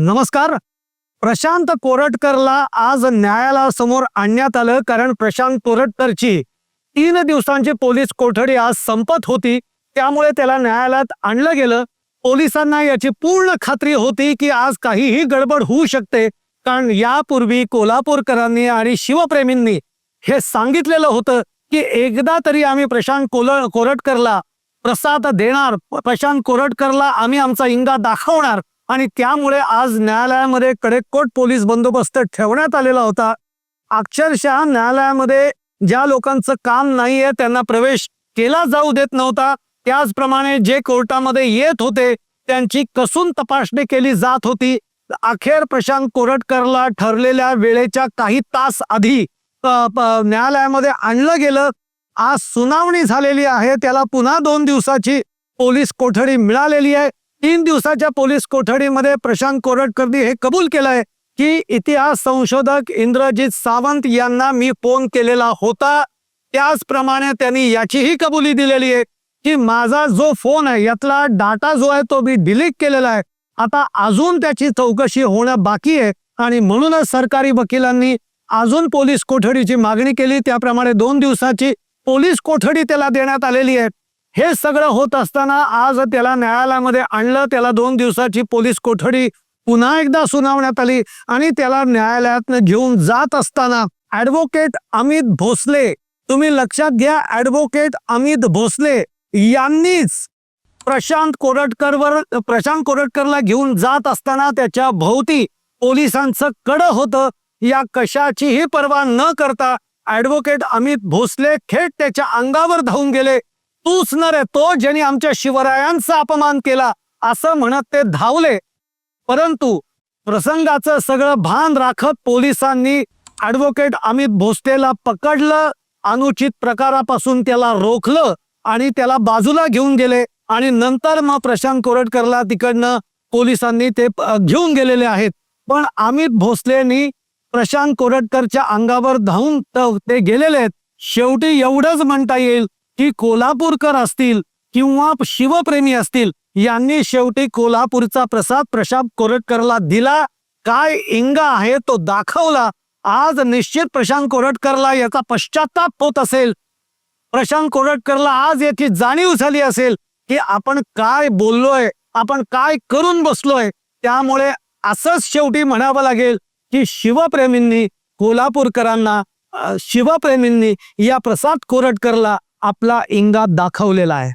नमस्कार. प्रशांत कोरटकरला आज न्यायालयासमोर आणण्यात आलं कारण प्रशांत कोरटकरची तीन दिवसांची पोलीस कोठडी आज संपत होती. त्यामुळे त्याला न्यायालयात आणलं गेलं. पोलिसांना याची पूर्ण खात्री होती की आज काहीही गडबड होऊ शकते. कारण यापूर्वी कोल्हापूरकरांनी आणि शिवप्रेमींनी हे सांगितलेलं होतं की एकदा तरी आम्ही प्रशांत कोल कोरटकरला प्रसाद देणार. प्रशांत कोरटकरला आम्ही आमचा इंगा दाखवणार. आणि त्यामुळे आज न्यायालयामध्ये कडेकोट पोलीस बंदोबस्त ठेवण्यात आलेला होता. अक्षरशः न्यायालयामध्ये ज्या लोकांचं काम नाहीये त्यांना प्रवेश केला जाऊ देत नव्हता. त्याचप्रमाणे जे कोर्टामध्ये येत होते त्यांची कसून तपासणी केली जात होती. अखेर प्रशांत कोरटकरला ठरलेल्या वेळेच्या काही तास आधी न्यायालयामध्ये आणलं गेलं. आज सुनावणी झालेली आहे त्याला पुन्हा दोन दिवसाची पोलीस कोठडी मिळालेली आहे. तीन दिवसाच्या पोलीस कोठडीमध्ये प्रशांत कोरटकरनी हे कबूल केलंय की इतिहास संशोधक इंद्रजित सावंत यांना मी फोन केलेला होता. त्याचप्रमाणे त्यांनी याचीही कबुली दिलेली आहे की माझा जो फोन आहे यातला डाटा जो आहे तो मी डिलीट केलेला आहे. आता अजून त्याची चौकशी होणं बाकी आहे आणि म्हणूनच सरकारी वकिलांनी अजून पोलीस कोठडीची मागणी केली. त्याप्रमाणे दोन दिवसाची पोलीस कोठडी त्याला देण्यात आलेली आहे. हे सगळं होत असताना आज त्याला न्यायालयामध्ये आणलं. त्याला दोन दिवसाची पोलीस कोठडी पुन्हा एकदा सुनावण्यात आली आणि त्याला न्यायालयातनं घेऊन जात असताना ऍडव्होकेट अमित भोसले तुम्ही लक्षात घ्या ऍडव्होकेट अमित भोसले यांनीच प्रशांत कोरटकरवर प्रशांत कोरटकरला घेऊन जात असताना त्याच्या भोवती पोलिसांचं कड होतं. या कशाचीही पर्वा न करता ऍडव्होकेट अमित भोसले थेट त्याच्या अंगावर धावून गेले. तूच न रे तो ज्याने आमच्या शिवरायांचा अपमान केला असं म्हणत ते धावले. परंतु प्रसंगाचं सगळं भान राखत पोलिसांनी ऍडव्होकेट अमित भोसलेला पकडलं अनुचित प्रकारापासून त्याला रोखलं आणि त्याला बाजूला घेऊन गेले आणि नंतर मग प्रशांत कोरटकरला तिकडनं पोलिसांनी ते घेऊन गेलेले आहेत. पण अमित भोसलेनी प्रशांत कोरटकरच्या अंगावर धावून ते गेलेले आहेत. शेवटी एवढंच म्हणता येईल की कोल्हापूरकर असतील किंवा शिवप्रेमी असतील यांनी शेवटी कोल्हापूरचा प्रसाद प्रशाप कोरटकरला दिला. काय इंगा आहे तो दाखवला. आज निश्चित प्रशांत कोरटकरला याचा पश्चाताप होत असेल. प्रशांत कोरटकरला आज याची जाणीव झाली असेल की आपण काय बोललोय आपण काय करून बसलोय. त्यामुळे असंच शेवटी म्हणावं लागेल की शिवप्रेमींनी कोल्हापूरकरांना शिवप्रेमींनी या प्रसाद कोरटकरला आपला इंगा दाखवलेला आहे.